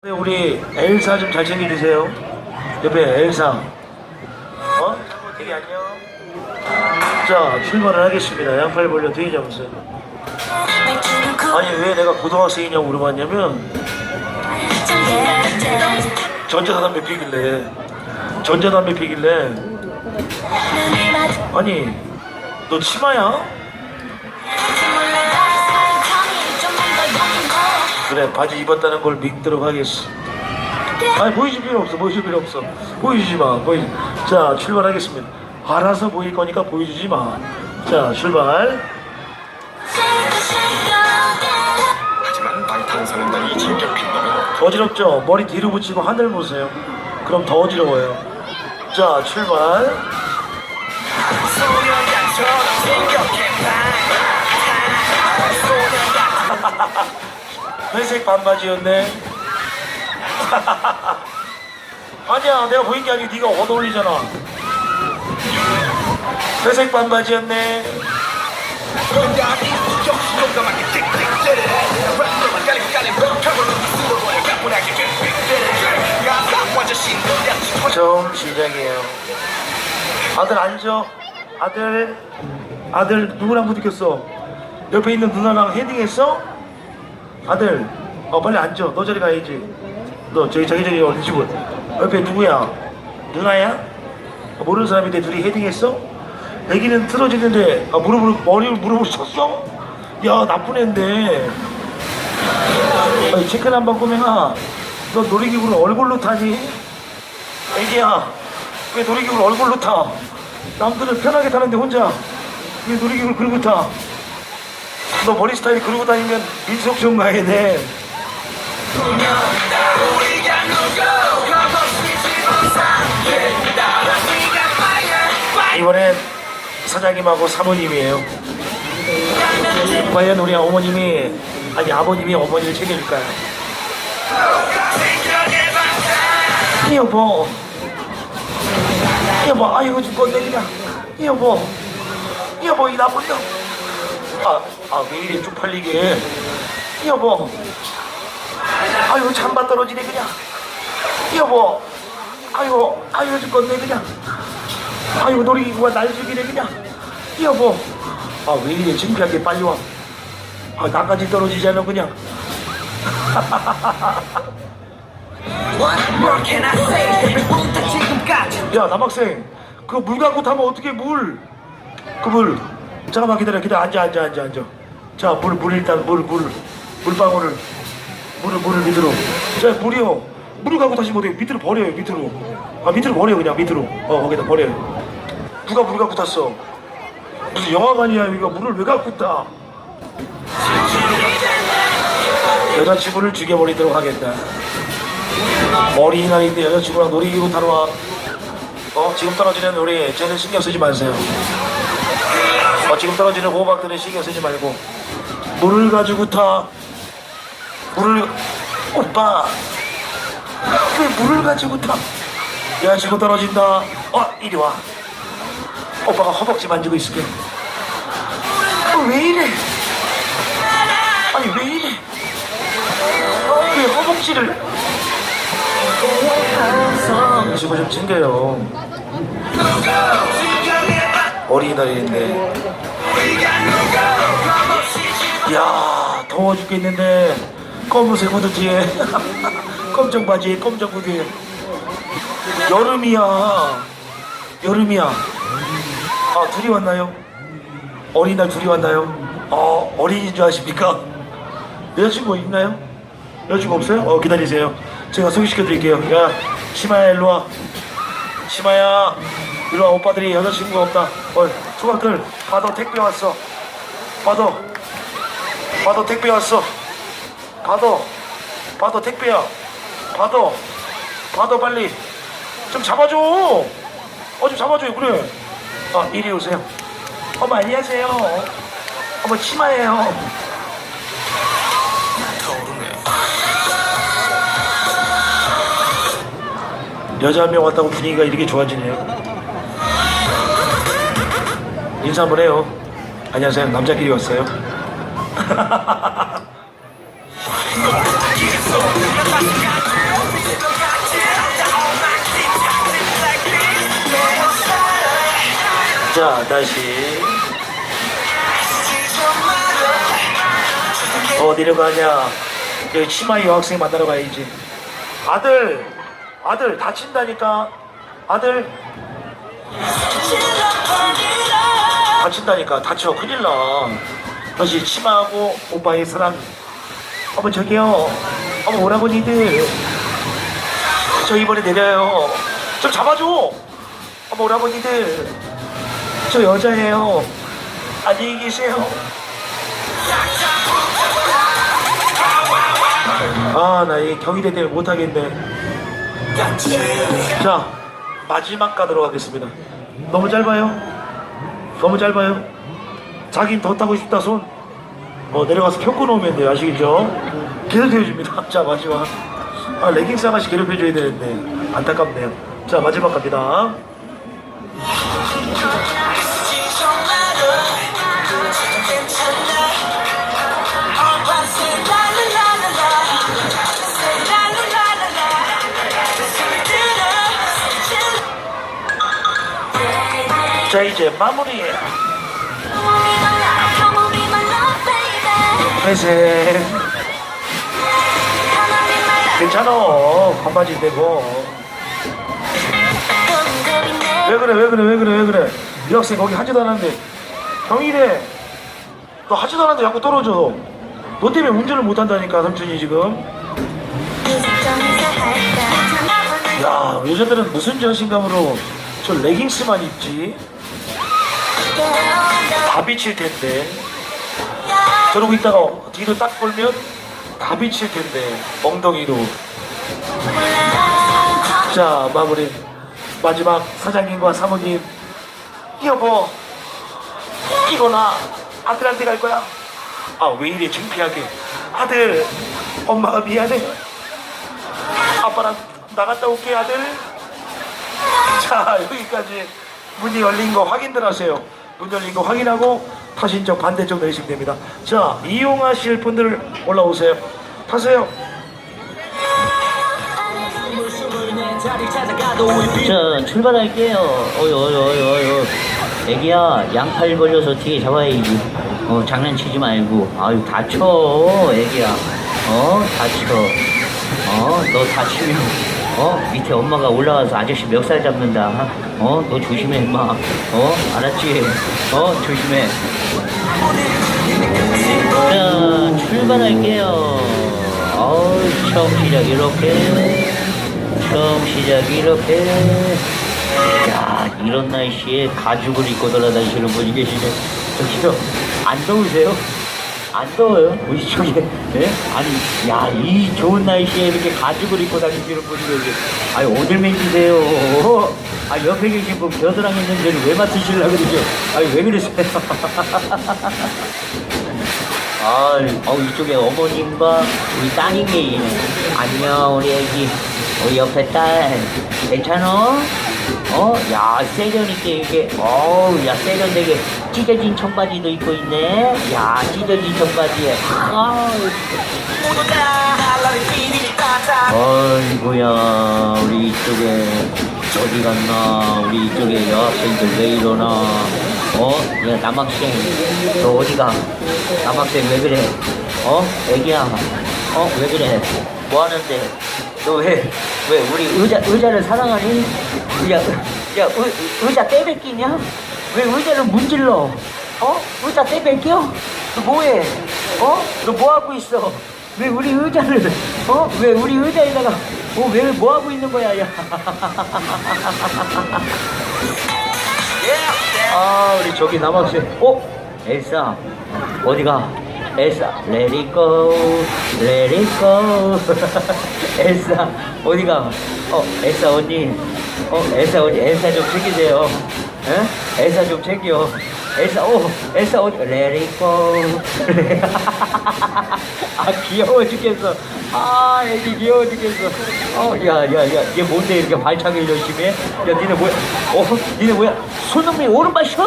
네, 우리 엘사 좀 잘 챙겨주세요. 옆에 엘사. 어? 되게 안녕. 자, 출발을 하겠습니다. 양팔 벌려 뒤에 잡으세요. 아니, 왜 내가 고등학생이냐고 물어봤냐면, 전자담배 피길래, 전자담배 피길래, 아니, 너 치마야? 그래, 바지 입었다는 걸 믿도록 하겠어. 아니, 보여줄 필요 없어, 보여줄 필요 없어. 보여주지 마, 보여. 자, 출발하겠습니다. 알아서 보일 거니까 보여주지 마. 자, 출발. 하지만 방탄소년 단이 진격한다면 어지럽죠? 머리 뒤로 붙이고 하늘 보세요. 그럼 더 어지러워요. 자, 출발. 회색 반바지였네. 아니야, 내가 보인 게 아니고 네가 얻어 올리잖아. 회색 반바지였네. 처음 시작이에요. 아들 앉아. 아들, 아들 누구랑 부딪혔어? 옆에 있는 누나랑 헤딩했어? 아들, 어 빨리 앉아. 너 저리 가야지. 너 저기 저기 저기 어디 집은? 옆에 누구야? 누나야? 어, 모르는 사람인데 둘이 헤딩했어? 애기는 틀어지는데 아, 무릎을 머리를 무릎을 쳤어? 야 나쁜 애인데. 아니, 체크 한번 꼬맹아. 너 놀이기구를 얼굴로 타니? 애기야, 왜 놀이기구를 얼굴로 타? 남들은 편하게 타는데 혼자 왜 놀이기구를 그러고 타? 너 머리 스타일이 그러고 다니면 민속촌 가야 돼. 이번엔 사장님하고 사모님이에요. 과연 우리 어머님이 아니 아버님이 어머니를 챙겨줄까요? 여보 여보 아이고 죽겠네 그냥 여보 여보 이 나쁜 놈 아 아 왜 이래 쪽팔리게? 여보. 아이고 잠바 떨어지네 그냥. 여보. 아이고 아이고 죽겠네 그냥. 아이고 놀이기구가 날 죽이네 그냥. 여보. 아 왜 이래 창피하게 빨리 와 아 나까지 떨어지잖아 그냥. What can I say? 데뷔부터 지금까지 야 남학생. 그거 물 갖고 타면 어떻게 물? 그 물 잠깐만 기다려 기다려. 앉아 앉아 앉아 앉아. 자물 물 일단 물 물. 물방울을 물을 물을 밑으로. 자 물이요. 물을 갖고 다시 못해 밑으로 버려요 밑으로. 아 밑으로 버려 그냥 밑으로. 어 거기다 버려요. 누가 물 갖고 탔어? 무슨 영화관이야 여기가 물을 왜 갖고 타? 여자친구를 죽여버리도록 하겠다. 어린이날인데 여자친구랑 놀이기구 타러 와. 어, 지금 떨어지는 우리 쟤는 신경 쓰지 마세요. 어, 지금 떨어지는 호박들은 신경 쓰지 말고. 물을 가지고 타. 물을, 오빠. 왜 물을 가지고 타? 여자친구 떨어진다. 어, 이리 와. 오빠가 허벅지 만지고 있을게. 어, 왜 이래? 아니, 왜 이래? 어, 왜 허벅지를. 여자친구 좀 챙겨요. 어린이날인데. 이야, 더워 죽겠는데. 검은색 후드 뒤에. 검정 바지에 검정 후드에. 여름이야. 여름이야. 아, 둘이 왔나요? 어린이날 둘이 왔나요? 어, 어린이인 줄 아십니까? 여자친구 있나요? 여자친구 없어요? 어, 기다리세요. 제가 소개시켜 드릴게요. 야, 심아야, 일로 와. 심아야, 일로 와. 오빠들이 여자친구가 없다. 어, 수박들, 받아, 택배 왔어. 받아. 받아, 택배 왔어. 받아. 받아, 택배야. 받아. 받아, 빨리. 좀 잡아줘. 어, 좀 잡아줘요, 그래. 아, 이리 오세요. 어머, 안녕하세요. 어머, 치마예요. 여자 한 명 왔다고 분위기가 이렇게 좋아지네요. 인사 한번 해요. 안녕하세요. 남자끼리 왔어요. 자, 다시. 어디로 가냐? 여기 치마 여학생 만나러 가야지. 아들, 아들 다친다니까. 아들. 다친다니까. 다쳐. 큰일 나. 다시 치마하고 오빠의 사랑. 어머 저기요. 어머 오라버니들. 저 이번에 내려요. 좀 잡아줘. 어머 오라버니들. 저 여자예요. 안녕히 계세요. 아, 나 이 경희대 때문에 못하겠네. 자, 마지막 가도록 하겠습니다. 너무 짧아요? 너무 짧아요? 자긴 더 타고 싶다, 손. 어, 내려가서 켜 끊어오면 돼요. 아시겠죠? 괴롭혀줍니다. 자, 마지막. 아, 레깅스 하나씩 괴롭혀줘야 되는데. 안타깝네요. 자, 마지막 갑니다. 자, 이제 마무리 회색. 괜찮아. 반바지 되고. 왜 그래, 왜 그래, 왜 그래, 왜 그래. 이 학생 거기 하지도 않았는데. 경희래. 너 하지도 않았는데 자꾸 떨어져. 너 때문에 운전을 못한다니까, 삼촌이 지금. 야, 여자들은 무슨 자신감으로 저 레깅스만 입지? 다 비칠 텐데. 저러고 있다가 뒤로 딱 걸면 다 비칠 텐데. 엉덩이로. 자, 마무리. 마지막 사장님과 사모님. 여보, 이거나 아들한테 갈 거야? 아, 왜 이래 창피하게. 아들, 엄마가 미안해. 아빠랑 나갔다 올게, 아들. 자, 여기까지 문이 열린 거 확인들 하세요. 문 열린 거 확인하고 타신 쪽 반대쪽 내리시면 됩니다. 자, 이용하실 분들 올라오세요. 타세요. 자 출발할게요 어이 어이 어이. 애기야 양팔 벌려서 뒤에 잡아야지 어 장난치지 말고 아유 다쳐 애기야 어 다쳐 어 너 다치면 어? 밑에 엄마가 올라와서 아저씨 멱살 잡는다. 어 너 조심해 임마. 어? 알았지? 어? 조심해. 자 출발할게요. 어우 처음 시작 이렇게. 처음 시작 이렇게. 야 이런 날씨에 가죽을 입고 돌아다니시는 분이 계시네. 저기요 안 더우세요? 안 더워요? 우리 쪽에 예? 아니 야 이 좋은 날씨에 이렇게 가죽을 입고 다니시는 분이 계시네 아니 오늘 맨지세요 아 옆에 계신 분 겨드랑이 냄새를 왜 맡으시려고 그러죠 아니 왜 그러세요 아, 어, 이쪽에 어머님과 우리 딸이 계시네. 안녕, 우리 애기. 우리 옆에 딸. 괜찮어? 어? 야, 세련있게 이게, 어우, 야, 세련되게 찢어진 청바지도 입고 있네. 야, 찢어진 청바지에. 아우, 어이구야, 우리 이쪽에 어디 갔나? 우리 이쪽에 여학생들 왜 이러나? 어? 야, 남학생, 너 어디 가? 남학생 왜 그래? 어? 애기야, 어? 왜 그래? 뭐 하는데? 너 왜, 왜 우리 의자, 의자를 사랑하니? 야, 야, 의, 의자 떼뱉기냐? 왜 의자를 문질러? 어? 의자 떼뱉겨? 너 뭐해? 어? 너 뭐 하고 있어? 왜 우리 의자를 어? 왜 우리 의자에다가 어? 왜 뭐 하고 있는 거야 야. 아 우리 저기 남학생 어? 엘사 어디가? 엘사 let it go let it go 엘사 어디가? 어 엘사 언니 어 엘사 언니 엘사 좀 챙기세요 에? 엘사 좀 챙겨. 엘사 오 엘사 어디 go. 아 귀여워 죽겠어. 아 애기 귀여워 죽겠어. 어 야 야 야 얘 뭔데 이렇게 발차기를 열심히 해? 야 니네 뭐야? 어 니네 뭐야? 손흥민 오른발 슛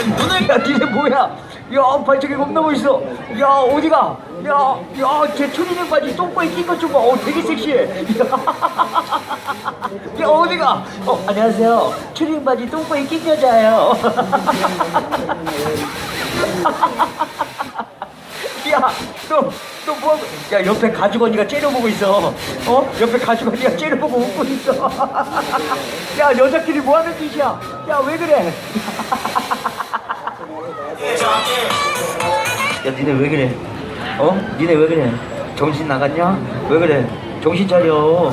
야, 니네 뭐야? 야, 발차기 겁나 멋있어. 야, 어디가? 야, 야, 제 추리닝 바지 똥꼬에 낀것좀 봐. 어, 되게 섹시해. 야. 야, 어디가? 어, 안녕하세요. 추리닝 바지 똥꼬에 낀 여자예요. 야, 너, 너 뭐, 야, 옆에 가죽 언니가 째려보고 있어. 어? 옆에 가죽 언니가 째려보고 웃고 있어. 야, 여자끼리 뭐 하는 짓이야? 야, 왜 그래? 야, 니네 왜 그래? 어? 니네 왜 그래? 정신 나갔냐? 왜 그래? 정신 차려.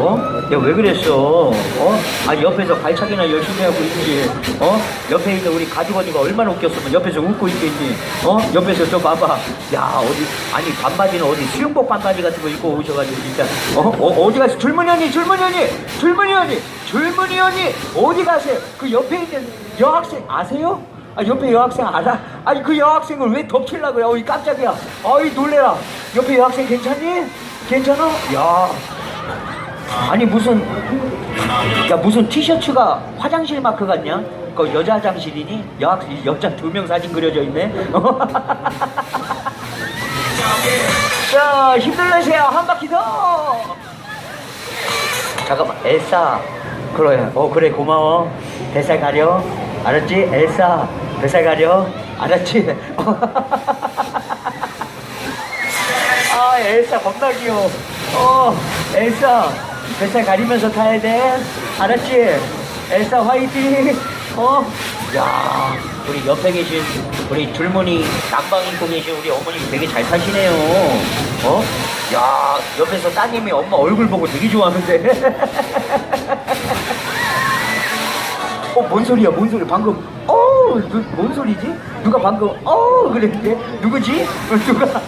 어? 야, 왜 그랬어? 어? 아니, 옆에서 발차기나 열심히 하고 있지. 어? 옆에 있는 우리 가족 언니가 얼마나 웃겼으면 옆에서 웃고 있겠니? 어? 옆에서 저 봐봐. 야, 어디, 아니, 반바지는 어디 수영복 반바지 같은 거 입고 오셔가지고 진짜. 어? 어, 어디 가서 줄무늬 언니, 줄무늬 언니, 줄무늬 언니, 줄무늬 언니, 어디 가세요? 그 옆에 있는 여학생 아세요? 아, 옆에 여학생 알아? 아니 그 여학생을 왜 덮치려고 요? 어이 깜짝이야. 어이 놀래라. 옆에 여학생 괜찮니? 괜찮아? 야. 아니 무슨 야 무슨 티셔츠가 화장실 마크 같냐? 그 여자 화장실이니? 여 여자 두 명 사진 그려져 있네. 자 힘들내세요 한 바퀴 더. 잠깐만 엘사 그래 어 그래 고마워 뱃살 가려 알았지 엘사 뱃살 가려. 알았지? 아 엘사 겁나 귀여워. 어 엘사 뱃살 가리면서 타야 돼. 알았지? 엘사 화이팅. 어 야 우리 옆에 계신 우리 줄무늬 남방 입고 계신 우리 어머니 되게 잘 타시네요. 어? 야 옆에서 따님이 엄마 얼굴 보고 되게 좋아하는데. 어, 뭔 소리야, 뭔 소리? 방금, 어, 누, 뭔 소리지? 누가 방금, 어, 그랬는데? 누구지? 어, 누가?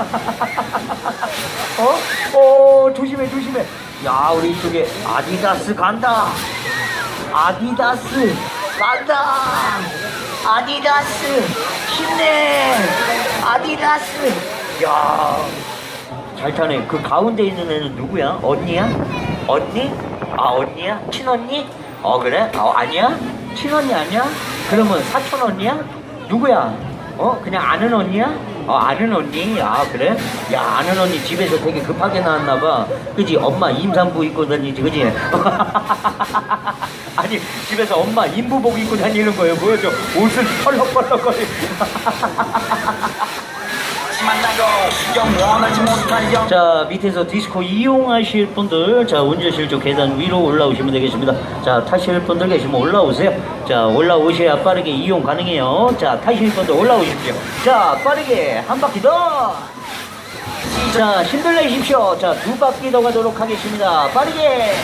어? 어, 조심해, 조심해. 야, 우리 이쪽에 아디다스 간다. 아디다스 간다. 아디다스 힘내. 아디다스. 야, 잘 타네. 그 가운데 있는 애는 누구야? 언니야? 언니? 아 언니야? 친언니? 어 그래? 어 아니야? 친언니 아니야? 그러면 사촌 언니야? 누구야? 어 그냥 아는 언니야? 어 아는 언니? 아 그래? 야 아는 언니 집에서 되게 급하게 나왔나봐 그지? 엄마 임산부 입고 다니지 그지? 아니 집에서 엄마 인부복 입고 다니는 거예요 보여줘 옷을 펄럭펄럭거리 자 밑에서 디스코 이용하실 분들 자 운전실 쪽 계단 위로 올라오시면 되겠습니다 자 타실 분들 계시면 올라오세요 자 올라오셔야 빠르게 이용 가능해요 자 타실 분들 올라오십시오 자 빠르게 한 바퀴 더 자, 힘들내십시오. 자, 두 바퀴 더 가도록 하겠습니다. 빠르게.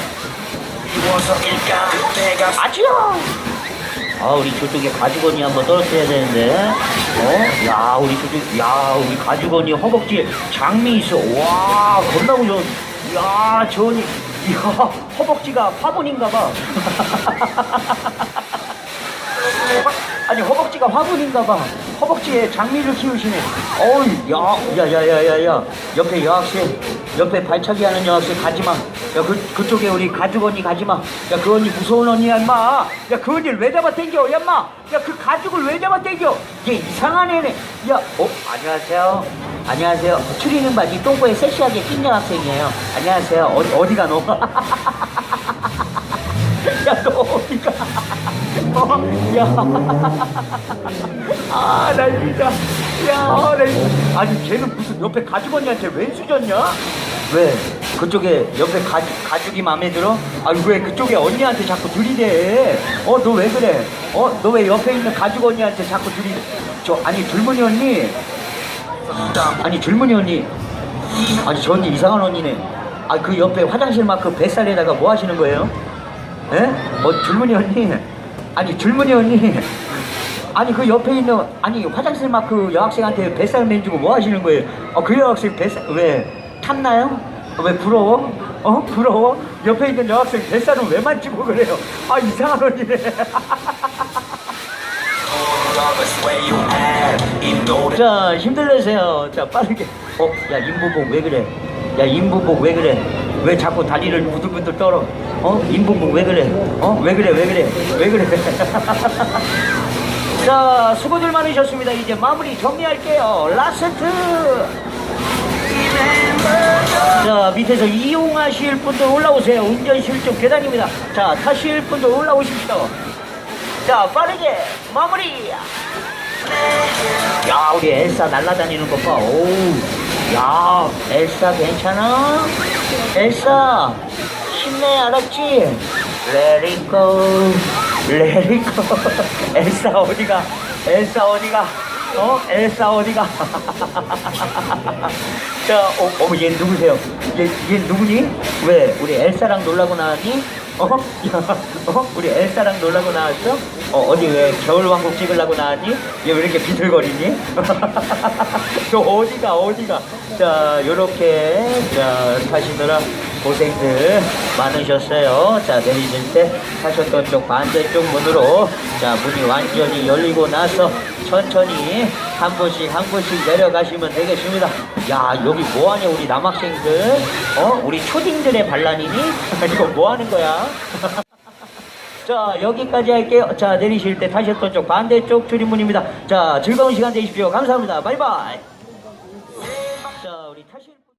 아치요! 아, 우리 저쪽에 가죽언니 한번 떨어뜨려야 되는데. 어? 야, 우리 저쪽, 야, 우리 가죽언니 허벅지에 장미 있어. 와, 겁나 무서워. 야, 저 언니, 이야, 허벅지가 화분인가 봐. 아니 허벅지가 화분인가 봐. 허벅지에 장미를 키우시네. 어이, 야, 야, 야, 야, 야, 야. 옆에 여학생, 옆에 발차기 하는 여학생 가지 마. 야, 그, 그쪽에 우리 가죽 언니 가지 마. 야, 그 언니 무서운 언니야, 임마. 야, 그 언니를 왜 잡아 당겨, 야, 임마. 야, 그 가죽을 왜 잡아 당겨. 얘 이상한 애네. 야, 어, 안녕하세요. 안녕하세요. 추리닝 바지 똥꼬에 섹시하게 낀 여학생이에요. 안녕하세요. 어디, 어디가 너? 야, 너 어디가? 어, 야. 아, 나 진짜. 야, 나 진짜. 아니, 걔는 무슨 옆에 가죽 언니한테 왜 수졌냐? 왜? 그쪽에 옆에 가죽, 가죽이 마음에 들어? 아니, 왜 그쪽에 언니한테 자꾸 들이대? 어, 너 왜 그래? 어, 너 왜 옆에 있는 가죽 언니한테 자꾸 들이대? 저, 아니, 줄무늬 언니. 아니, 줄무늬 언니. 아니, 저 언니 이상한 언니네. 아, 그 옆에 화장실 마크 뱃살에다가 뭐 하시는 거예요? 에? 어, 줄무늬 언니. 아니, 줄무늬 언니. 아니, 그 옆에 있는, 아니, 화장실 마크 여학생한테 뱃살 맨주고 뭐 하시는 거예요? 어, 그 여학생 뱃살, 왜? 탔나요? 어, 왜 부러워? 어? 부러워? 옆에 있는 여학생 뱃살은 왜 만지고 그래요? 아, 이상한 언니네. 자, 힘들내세요. 자, 빠르게. 어, 야, 임부복 왜 그래? 야, 임부복 왜 그래? 왜 자꾸 다리를 부들부들 떨어? 어? 임부복 왜 그래? 어? 왜 그래? 왜 그래? 왜 그래? 자, 수고들 많으셨습니다. 이제 마무리 정리할게요. 라스트! 자, 밑에서 이용하실 분들 올라오세요. 운전실 쪽 계단입니다. 자, 타실 분들 올라오십시오. 자, 빠르게 마무리. 야, 우리 엘사 날아다니는 것 봐. 오우. 야, 엘사 괜찮아? 엘사, 힘내, 알았지? It go. 엘사 어디가? 엘사 어디가? 어? 엘사 어디가? 자, 어, 어, 얘 누구세요? 얘, 얘 누구니? 왜? 우리 엘사랑 놀라고 나왔니? 어? 야, 어? 우리 엘사랑 놀라고 나왔어? 어, 어디 왜 겨울왕국 찍으려고 나왔니? 얘 왜 이렇게 비틀거리니? 저 어디가, 어디가? 자, 요렇게, 자, 타시느라 고생들 많으셨어요. 자, 내리실 때 타셨던 쪽 반대쪽 문으로, 자, 문이 완전히 열리고 나서 천천히 한 분씩 한 분씩 내려가시면 되겠습니다. 야, 여기 뭐하냐, 우리 남학생들? 어? 우리 초딩들의 반란이니? 이거 뭐 하는 거야? 자, 여기까지 할게요. 자, 내리실 때 타셨던 쪽 반대쪽 출입문입니다. 자, 즐거운 시간 되십시오. 감사합니다. 바이바이. 자, 우리 타실